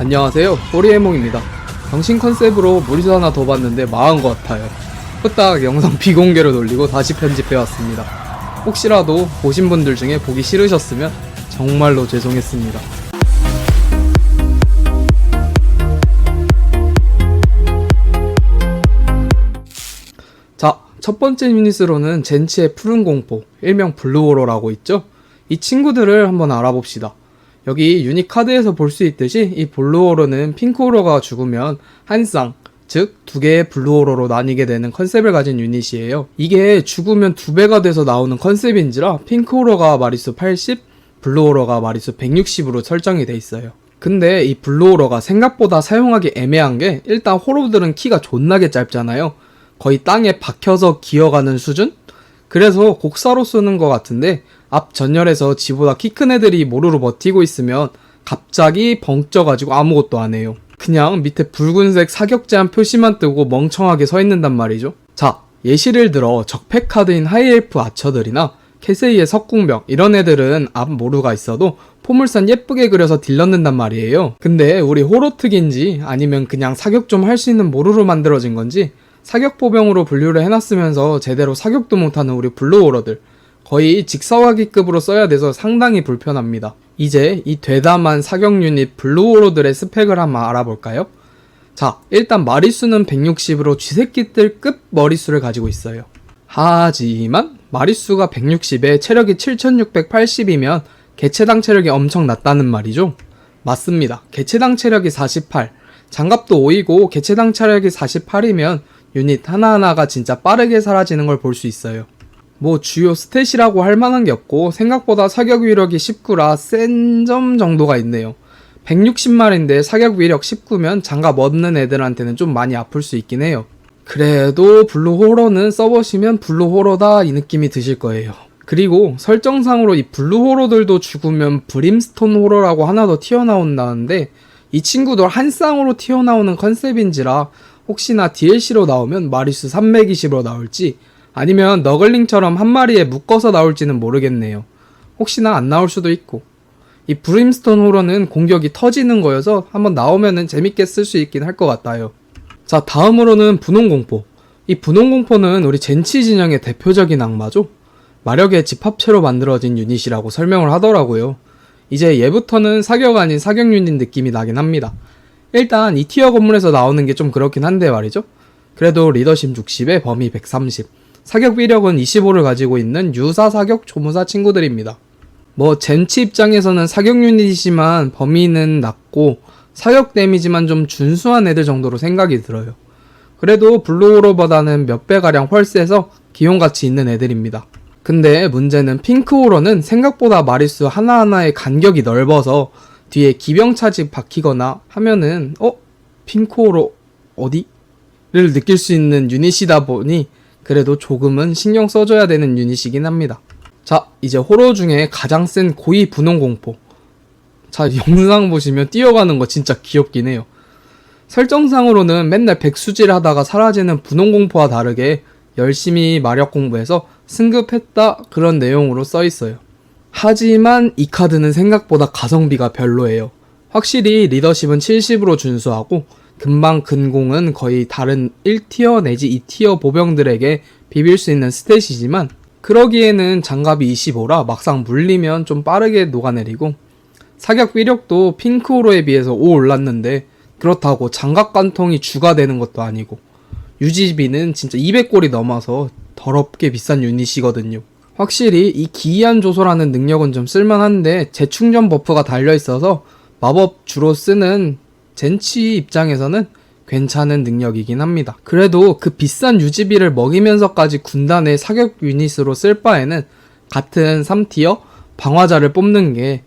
안녕하세요. 호리에몽입니다. 정신 컨셉으로 무리수 하나 더 봤는데 망한 것 같아요. 후딱 영상 비공개로 돌리고 다시 편집해왔습니다. 혹시라도 보신 분들 중에 보기 싫으셨으면 정말로 죄송했습니다. 자, 첫 번째 유닛으로는 젠치의 푸른 공포, 일명 블루오로라고 있죠? 이 친구들을 한번 알아봅시다. 여기 유닛 카드에서 볼 수 있듯이 이 블루오로는 핑크오로가 죽으면 한 쌍, 즉 두 개의 블루오로로 나뉘게 되는 컨셉을 가진 유닛이에요. 이게 죽으면 두 배가 돼서 나오는 컨셉인지라 핑크오로가 마리수 80, 블루오로가 마리수 160으로 설정이 돼 있어요. 근데 이 블루오로가 생각보다 사용하기 애매한 게 일단 호로들은 키가 존나게 짧잖아요. 거의 땅에 박혀서 기어가는 수준? 그래서 곡사로 쓰는 것 같은데 앞 전열에서 지보다 키 큰 애들이 모르르 버티고 있으면 갑자기 벙쪄가지고 아무것도 안 해요. 그냥 밑에 붉은색 사격 제한 표시만 뜨고 멍청하게 서 있는단 말이죠. 자, 예시를 들어 적폐 카드인 하이엘프 아처들이나 캐세이의 석궁병 이런 애들은 앞 모루가 있어도 포물선 예쁘게 그려서 딜렀는단 말이에요. 근데 우리 호로특인지 아니면 그냥 사격 좀 할 수 있는 모루로 만들어진 건지 사격 보병으로 분류를 해놨으면서 제대로 사격도 못하는 우리 블루오러들 거의 직사화기급으로 써야 돼서 상당히 불편합니다. 이제 이 되담한 사격 유닛 블루오러들의 스펙을 한번 알아볼까요? 자, 일단 마리수는 160으로 쥐새끼들급 머리수를 가지고 있어요. 하지만 마리수가 160에 체력이 7680이면 개체당 체력이 엄청 낮다는 말이죠. 맞습니다. 개체당 체력이 48, 장갑도 5이고 개체당 체력이 48이면 유닛 하나하나가 진짜 빠르게 사라지는 걸 볼 수 있어요. 뭐 주요 스탯이라고 할 만한 게 없고 생각보다 사격 위력이 19라 센 점 정도가 있네요. 160마리인데 사격 위력 19면 장갑 없는 애들한테는 좀 많이 아플 수 있긴 해요. 그래도 블루 호러는 써보시면 블루 호러다 이 느낌이 드실 거예요. 그리고 설정상으로 이 블루 호러들도 죽으면 브림스톤 호러라고 하나 더 튀어나온다는데 이 친구들 한 쌍으로 튀어나오는 컨셉인지라 혹시나 DLC로 나오면 마리수 320으로 나올지 아니면 너글링처럼 한 마리에 묶어서 나올지는 모르겠네요. 혹시나 안 나올 수도 있고. 이 브림스톤 호러는 공격이 터지는 거여서 한번 나오면은 재밌게 쓸 수 있긴 할 것 같아요. 자, 다음으로는 분홍공포. 이 분홍공포는 우리 젠치 진영의 대표적인 악마죠? 마력의 집합체로 만들어진 유닛이라고 설명을 하더라고요. 이제 얘부터는 사격 아닌 사격 유닛 느낌이 나긴 합니다. 일단 이 티어 건물에서 나오는 게 좀 그렇긴 한데 말이죠. 그래도 리더십 60에 범위 130, 사격 위력은 25를 가지고 있는 유사 사격 조무사 친구들입니다. 뭐 젠치 입장에서는 사격 유닛이지만 범위는 낮고 사격 데미지만 좀 준수한 애들 정도로 생각이 들어요. 그래도 블루오로보다는 몇 배가량 헐세서 기용가치 있는 애들입니다. 근데 문제는 핑크오로는 생각보다 마리수 하나하나의 간격이 넓어서 뒤에 기병차지 박히거나 하면은 어? 핑크오로 어디? 를 느낄 수 있는 유닛이다 보니 그래도 조금은 신경 써줘야 되는 유닛이긴 합니다. 자, 이제 호러 중에 가장 센 고위 분홍 공포. 자, 영상 보시면 뛰어가는 거 진짜 귀엽긴 해요. 설정상으로는 맨날 백수질 하다가 사라지는 분홍 공포와 다르게 열심히 마력 공부해서 승급했다 그런 내용으로 써 있어요. 하지만 이 카드는 생각보다 가성비가 별로예요. 확실히 리더십은 70으로 준수하고 금방 근공은 거의 다른 1티어 내지 2티어 보병들에게 비빌 수 있는 스탯이지만 그러기에는 장갑이 25라 막상 물리면 좀 빠르게 녹아내리고 사격 위력도 핑크오로에 비해서 5 올랐는데 그렇다고 장갑 관통이 주가 되는 것도 아니고 유지비는 진짜 200골이 넘어서 더럽게 비싼 유닛이거든요. 확실히 이 기이한 조소라는 능력은 좀 쓸만한데 재충전 버프가 달려 있어서 마법 주로 쓰는 젠치 입장에서는 괜찮은 능력이긴 합니다. 그래도 그 비싼 유지비를 먹이면서까지 군단의 사격 유닛으로 쓸 바에는 같은 3티어 방화자를 뽑는 게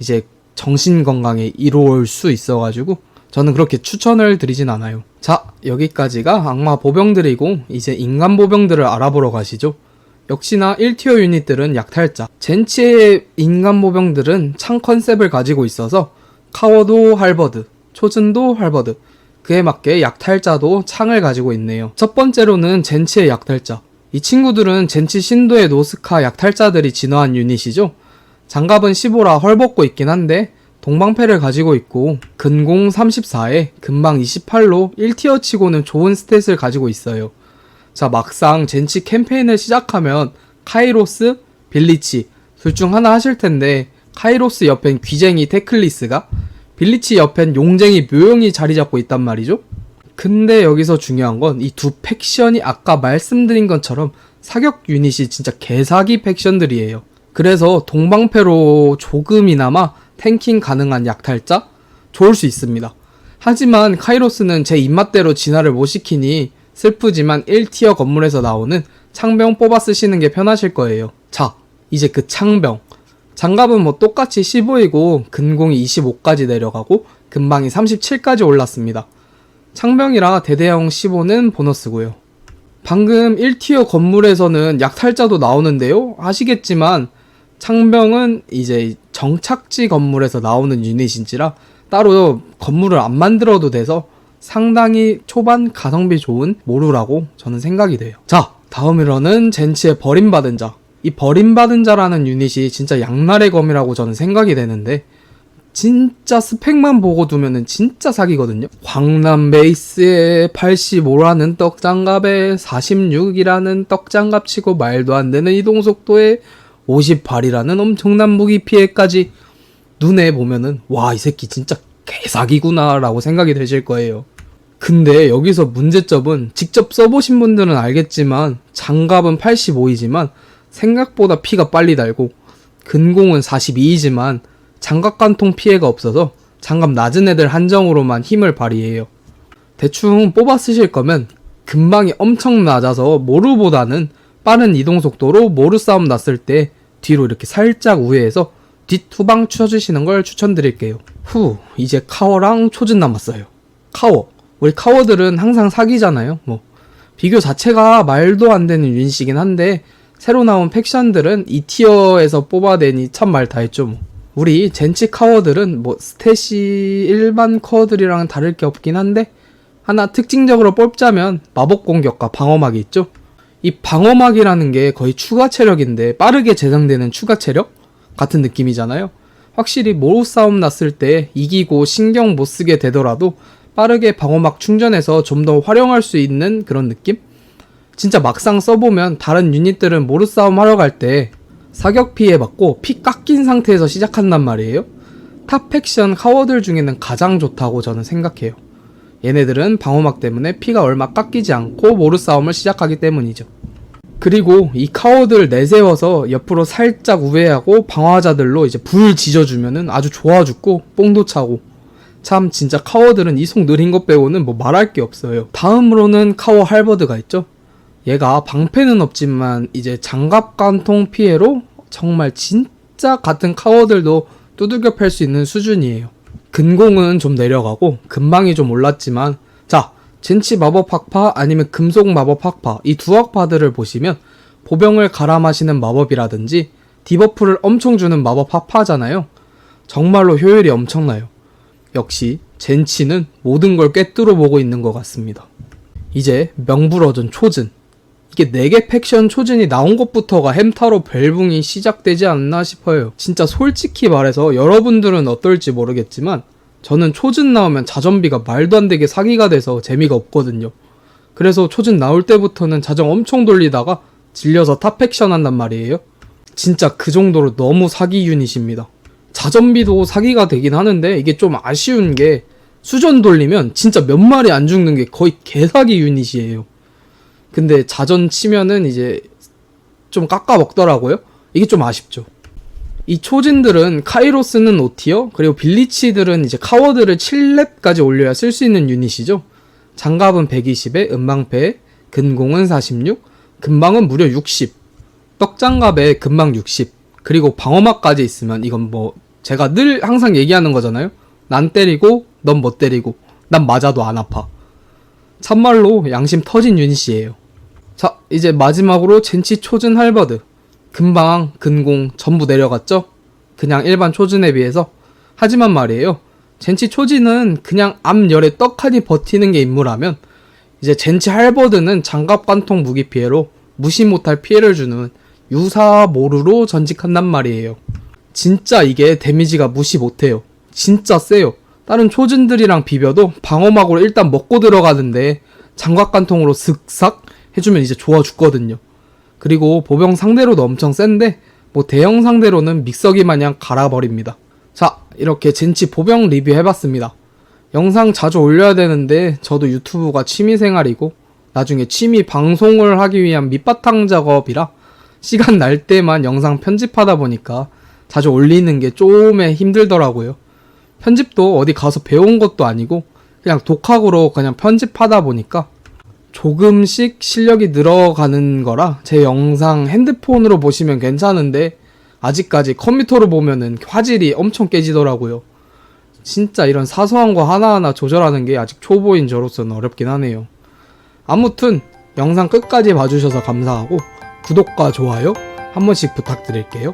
이제 정신 건강에 이로울 수 있어가지고 저는 그렇게 추천을 드리진 않아요. 자, 여기까지가 악마 보병들이고 이제 인간 보병들을 알아보러 가시죠. 역시나 1티어 유닛들은 약탈자, 젠치의 인간 보병들은 창 컨셉을 가지고 있어서 카워도 할버드, 초즌도 할버드, 그에 맞게 약탈자도 창을 가지고 있네요. 첫 번째로는 젠치의 약탈자. 이 친구들은 젠치 신도의 노스카 약탈자들이 진화한 유닛이죠. 장갑은 15라 헐벗고 있긴 한데 동방패를 가지고 있고 근공 34에 근방 28로 1티어 치고는 좋은 스탯을 가지고 있어요. 자 막상 젠치 캠페인을 시작하면 카이로스, 빌리치 둘 중 하나 하실 텐데 카이로스 옆엔 귀쟁이 테클리스가 빌리치 옆엔 용쟁이 묘용이 자리 잡고 있단 말이죠. 근데 여기서 중요한 건 이 두 팩션이 아까 말씀드린 것처럼 사격 유닛이 진짜 개사기 팩션들이에요. 그래서 동방패로 조금이나마 탱킹 가능한 약탈자 좋을 수 있습니다. 하지만 카이로스는 제 입맛대로 진화를 못 시키니 슬프지만 1티어 건물에서 나오는 창병 뽑아 쓰시는 게 편하실 거예요. 자, 이제 그 창병. 장갑은 뭐 똑같이 15이고 근공이 25까지 내려가고 근방이 37까지 올랐습니다. 창병이라 대대형 15는 보너스고요. 방금 1티어 건물에서는 약탈자도 나오는데요. 아시겠지만 창병은 이제 정착지 건물에서 나오는 유닛인지라 따로 건물을 안 만들어도 돼서 상당히 초반 가성비 좋은 모루라고 저는 생각이 돼요. 자, 다음으로는 젠치의 버림받은 자. 이 버림받은 자라는 유닛이 진짜 양날의 검이라고 저는 생각이 되는데 진짜 스펙만 보고 두면은 진짜 사기거든요. 광남 베이스에 85라는 떡장갑에 46이라는 떡장갑 치고 말도 안 되는 이동 속도에 58이라는 엄청난 무기 피해까지 눈에 보면은 와 이 새끼 진짜 개사기구나라고 생각이 되실 거예요. 근데 여기서 문제점은 직접 써보신 분들은 알겠지만 장갑은 85이지만 생각보다 피가 빨리 달고 근공은 42이지만 장갑 관통 피해가 없어서 장갑 낮은 애들 한정으로만 힘을 발휘해요. 대충 뽑아 쓰실 거면 근방이 엄청 낮아서 모루보다는 빠른 이동 속도로 모루 싸움 났을 때 뒤로 이렇게 살짝 우회해서 뒷투방 쳐주시는 걸 추천드릴게요. 후, 이제 카워랑 초진 남았어요. 카워. 우리 카워들은 항상 사기잖아요. 뭐, 비교 자체가 말도 안 되는 유닛이긴 한데, 새로 나온 팩션들은 2티어에서 뽑아내니 참 말 다 했죠, 뭐. 우리 젠치 카워들은 뭐, 스탯이 일반 커들이랑 다를 게 없긴 한데, 하나 특징적으로 뽑자면 마법 공격과 방어막이 있죠. 이 방어막이라는 게 거의 추가 체력인데 빠르게 재생되는 추가 체력 같은 느낌이잖아요. 확실히 모로 싸움 났을 때 이기고 신경 못 쓰게 되더라도 빠르게 방어막 충전해서 좀 더 활용할 수 있는 그런 느낌? 진짜 막상 써보면 다른 유닛들은 모루 싸움 하러 갈 때 사격 피해 받고 피 깎인 상태에서 시작한단 말이에요. 탑 팩션 카워들 중에는 가장 좋다고 저는 생각해요. 얘네들은 방어막 때문에 피가 얼마 깎이지 않고 모루 싸움을 시작하기 때문이죠. 그리고 이 카워들 내세워서 옆으로 살짝 우회하고 방어자들로 이제 불 지져주면은 아주 좋아 죽고 뽕도 차고 참 진짜 카워들은 이속 느린 것 빼고는 뭐 말할 게 없어요. 다음으로는 카워 할버드가 있죠. 얘가 방패는 없지만 이제 장갑 관통 피해로 정말 진짜 같은 카워들도 두들겨 팰 수 있는 수준이에요. 근공은 좀 내려가고 근방이 좀 올랐지만 자 젠치 마법 학파 아니면 금속 마법 학파 이 두 학파들을 보시면 보병을 갈아 마시는 마법이라든지 디버프를 엄청 주는 마법 학파잖아요. 정말로 효율이 엄청나요. 역시 젠치는 모든 걸 꿰뚫어 보고 있는 것 같습니다. 이제 명불허전 초즌 이게 4개 팩션 초즌이 나온 것부터가 햄타로 벨붕이 시작되지 않나 싶어요. 진짜 솔직히 말해서 여러분들은 어떨지 모르겠지만 저는 초즌 나오면 자전비가 말도 안 되게 사기가 돼서 재미가 없거든요. 그래서 초즌 나올 때부터는 자전 엄청 돌리다가 질려서 탑 팩션 한단 말이에요. 진짜 그 정도로 너무 사기 유닛입니다. 자전비도 사기가 되긴 하는데 이게 좀 아쉬운 게 수전 돌리면 진짜 몇 마리 안 죽는 게 거의 개사기 유닛이에요. 근데 자전 치면은 이제 좀 깎아 먹더라고요. 이게 좀 아쉽죠. 이 초진들은 카이로스는 5티어, 그리고 빌리치들은 이제 카워드를 7렙까지 올려야 쓸 수 있는 유닛이죠. 장갑은 120에, 은방패, 근공은 46, 근방은 무려 60, 떡장갑에 근방 60, 그리고 방어막까지 있으면 이건 뭐 제가 늘 항상 얘기하는 거잖아요. 난 때리고 넌 못 때리고 난 맞아도 안 아파. 참말로 양심 터진 유닛이에요. 자, 이제 마지막으로 젠치 초즌 할버드. 금방, 근공 전부 내려갔죠? 그냥 일반 초즌에 비해서. 하지만 말이에요. 젠치 초진은 그냥 앞열에 떡하니 버티는 게 임무라면 이제 젠치 할버드는 장갑 관통 무기 피해로 무시 못할 피해를 주는 유사 모루로 전직한단 말이에요. 진짜 이게 데미지가 무시 못해요. 진짜 세요. 다른 초진들이랑 비벼도 방어막으로 일단 먹고 들어가는데 장갑관통으로 슥싹 해주면 이제 좋아 죽거든요. 그리고 보병 상대로도 엄청 센데 뭐 대형 상대로는 믹서기 마냥 갈아버립니다. 자 이렇게 젠치 보병 리뷰 해봤습니다. 영상 자주 올려야 되는데 저도 유튜브가 취미생활이고 나중에 취미 방송을 하기 위한 밑바탕 작업이라 시간 날 때만 영상 편집하다 보니까 자주 올리는 게 좀에 힘들더라고요. 편집도 어디 가서 배운 것도 아니고 그냥 독학으로 그냥 편집하다 보니까 조금씩 실력이 늘어가는 거라 제 영상 핸드폰으로 보시면 괜찮은데 아직까지 컴퓨터로 보면은 화질이 엄청 깨지더라고요. 진짜 이런 사소한 거 하나하나 조절하는 게 아직 초보인 저로서는 어렵긴 하네요. 아무튼 영상 끝까지 봐주셔서 감사하고 구독과 좋아요 한 번씩 부탁드릴게요.